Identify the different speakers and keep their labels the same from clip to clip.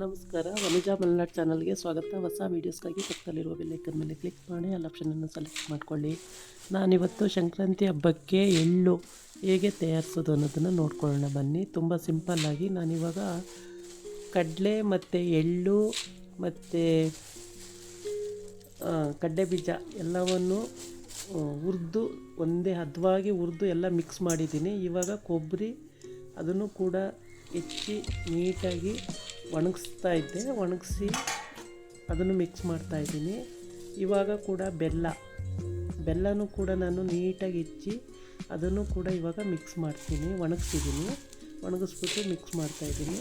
Speaker 1: ನಮಸ್ಕಾರ. ವನಿಜಾ ಮಲ್ನಾಡ್ ಚಾನಲ್ಗೆ ಸ್ವಾಗತ. ಹೊಸ ವೀಡಿಯೋಸ್ಗಾಗಿ ಪಕ್ಕದಲ್ಲಿರುವ ಬೆಲ್ಲೈಕನ್ ಮೇಲೆ ಕ್ಲಿಕ್ ಮಾಡಿ ಅಲ್ಲಿ ಆಪ್ಷನನ್ನು ಸೆಲೆಕ್ಟ್ ಮಾಡಿಕೊಳ್ಳಿ. ನಾನಿವತ್ತು ಸಂಕ್ರಾಂತಿ ಹಬ್ಬಕ್ಕೆ ಎಳ್ಳು ಹೇಗೆ ತಯಾರಿಸೋದು ಅನ್ನೋದನ್ನು ನೋಡ್ಕೊಳ್ಳೋಣ. ಬನ್ನಿ. ತುಂಬ ಸಿಂಪಲ್ಲಾಗಿ ನಾನಿವಾಗ ಕಡಲೆ ಮತ್ತು ಎಳ್ಳು ಮತ್ತು ಕಡ್ಡೆ ಬೀಜ ಎಲ್ಲವನ್ನು ಹುರಿದು ಒಂದೇ ಹದವಾಗಿ ಹುರಿದು ಎಲ್ಲ ಮಿಕ್ಸ್ ಮಾಡಿದ್ದೀನಿ. ಇವಾಗ ಕೊಬ್ಬರಿ ಅದನ್ನು ಕೂಡ ಹೆಚ್ಚಿ ನೀಟಾಗಿ ಒಣಗಿಸ್ತಾ ಇದ್ದೆ, ಒಣಗಿಸಿ ಅದನ್ನು ಮಿಕ್ಸ್ ಮಾಡ್ತಾ ಇದ್ದೀನಿ. ಇವಾಗ ಕೂಡ ಬೆಲ್ಲ, ಬೆಲ್ಲನೂ ಕೂಡ ನಾನು ನೀಟಾಗಿ ಹೆಚ್ಚಿ ಅದನ್ನು ಕೂಡ ಇವಾಗ ಮಿಕ್ಸ್ ಮಾಡ್ತೀನಿ, ಒಣಗಿಸಿದ್ದೀನಿ. ಒಣಗಿಸ್ಬಿಟ್ಟು ಮಿಕ್ಸ್ ಮಾಡ್ತಾಯಿದ್ದೀನಿ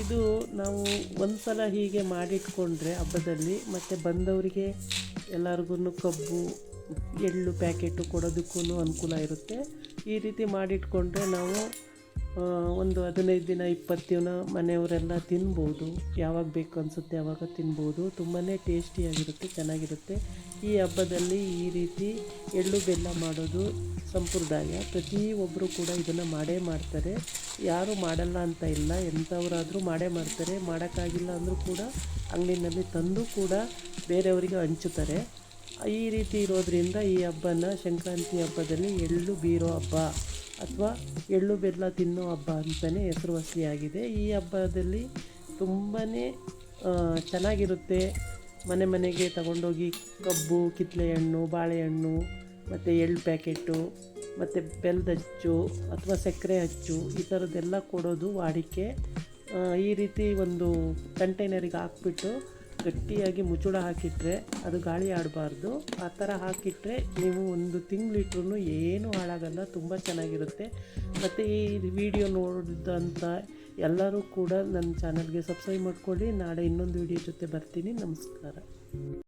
Speaker 1: ಇದು ನಾವು ಒಂದು ಸಲ ಹೀಗೆ ಮಾಡಿಟ್ಕೊಂಡ್ರೆ ಹಬ್ಬದಲ್ಲಿ ಮತ್ತು ಬಂದವರಿಗೆ ಎಲ್ಲರಿಗೂ ಕಬ್ಬು, ಎಳ್ಳು ಪ್ಯಾಕೆಟು ಕೊಡೋದಕ್ಕೂ ಅನುಕೂಲ ಇರುತ್ತೆ. ಈ ರೀತಿ ಮಾಡಿಟ್ಕೊಂಡ್ರೆ ನಾವು ಒಂದು ಹದಿನೈದು ದಿನ, ಇಪ್ಪತ್ತು ದಿನ ಮನೆಯವರೆಲ್ಲ ತಿನ್ಬೋದು. ಯಾವಾಗ ಬೇಕು ಅನಿಸುತ್ತೆ ಆವಾಗ ತಿನ್ಬೋದು. ತುಂಬಾ ಟೇಸ್ಟಿಯಾಗಿರುತ್ತೆ, ಚೆನ್ನಾಗಿರುತ್ತೆ. ಈ ಹಬ್ಬದಲ್ಲಿ ಈ ರೀತಿ ಎಳ್ಳು ಬೆಲ್ಲ ಮಾಡೋದು ಸಂಪ್ರದಾಯ. ಪ್ರತಿಯೊಬ್ಬರು ಕೂಡ ಇದನ್ನು ಮಾಡೇ ಮಾಡ್ತಾರೆ. ಯಾರೂ ಮಾಡಲ್ಲ ಅಂತ ಇಲ್ಲ. ಎಂಥವರಾದರೂ ಮಾಡೇ ಮಾಡ್ತಾರೆ. ಮಾಡೋಕ್ಕಾಗಿಲ್ಲ ಅಂದರೂ ಕೂಡ ಅಂಗಡಿನಲ್ಲಿ ತಂದು ಕೂಡ ಬೇರೆಯವರಿಗೆ ಹಂಚುತ್ತಾರೆ. ಈ ರೀತಿ ಇರೋದ್ರಿಂದ ಈ ಹಬ್ಬನ ಸಂಕ್ರಾಂತಿ ಹಬ್ಬದಲ್ಲಿ ಎಳ್ಳು ಬೀರೋ ಹಬ್ಬ. ಅಥವಾ ಎಳ್ಳು ಬೆಲ್ಲ ತಿನ್ನೋ ಹಬ್ಬ ಅಂತಲೇ ಹೆಸರುವಾಸಿಯಾಗಿದೆ. ಈ ಹಬ್ಬದಲ್ಲಿ ತುಂಬಾ ಚೆನ್ನಾಗಿರುತ್ತೆ. ಮನೆ ಮನೆಗೆ ತಗೊಂಡೋಗಿ ಕಬ್ಬು ಕಿತ್ತಳೆ ಹಣ್ಣು ಬಾಳೆಹಣ್ಣು, ಮತ್ತು ಎಳ್ಳು ಪ್ಯಾಕೆಟು, ಮತ್ತು ಬೆಲ್ಲದ ಹಚ್ಚು ಅಥವಾ ಸಕ್ಕರೆ ಹಚ್ಚು ಈ ಥರದ್ದೆಲ್ಲ ಕೊಡೋದು ವಾಡಿಕೆ. ಈ ರೀತಿ ಒಂದು ಕಂಟೈನರಿಗೆ ಹಾಕ್ಬಿಟ್ಟು ಗಟ್ಟಿಯಾಗಿ ಮುಚ್ಚುಳ ಹಾಕಿಟ್ರೆ ಅದು ಗಾಳಿ ಆಡಬಾರ್ದು. ಆ ಥರ ಹಾಕಿಟ್ರೆ ನೀವು ಒಂದು ತಿಂಗಳಿಟ್ರು ಏನೂ ಹಾಳಾಗಲ್ಲ, ತುಂಬ ಚೆನ್ನಾಗಿರುತ್ತೆ. ಮತ್ತು ಈ ವಿಡಿಯೋ ನೋಡಿದಂಥ ಎಲ್ಲರೂ ಕೂಡ ನನ್ನ ಚಾನಲ್ಗೆ ಸಬ್ಸ್ಕ್ರೈಬ್ ಮಾಡ್ಕೊಳ್ಳಿ. ನಾಳೆ ಇನ್ನೊಂದು ವಿಡಿಯೋ ಜೊತೆ ಬರ್ತೀನಿ. ನಮಸ್ಕಾರ.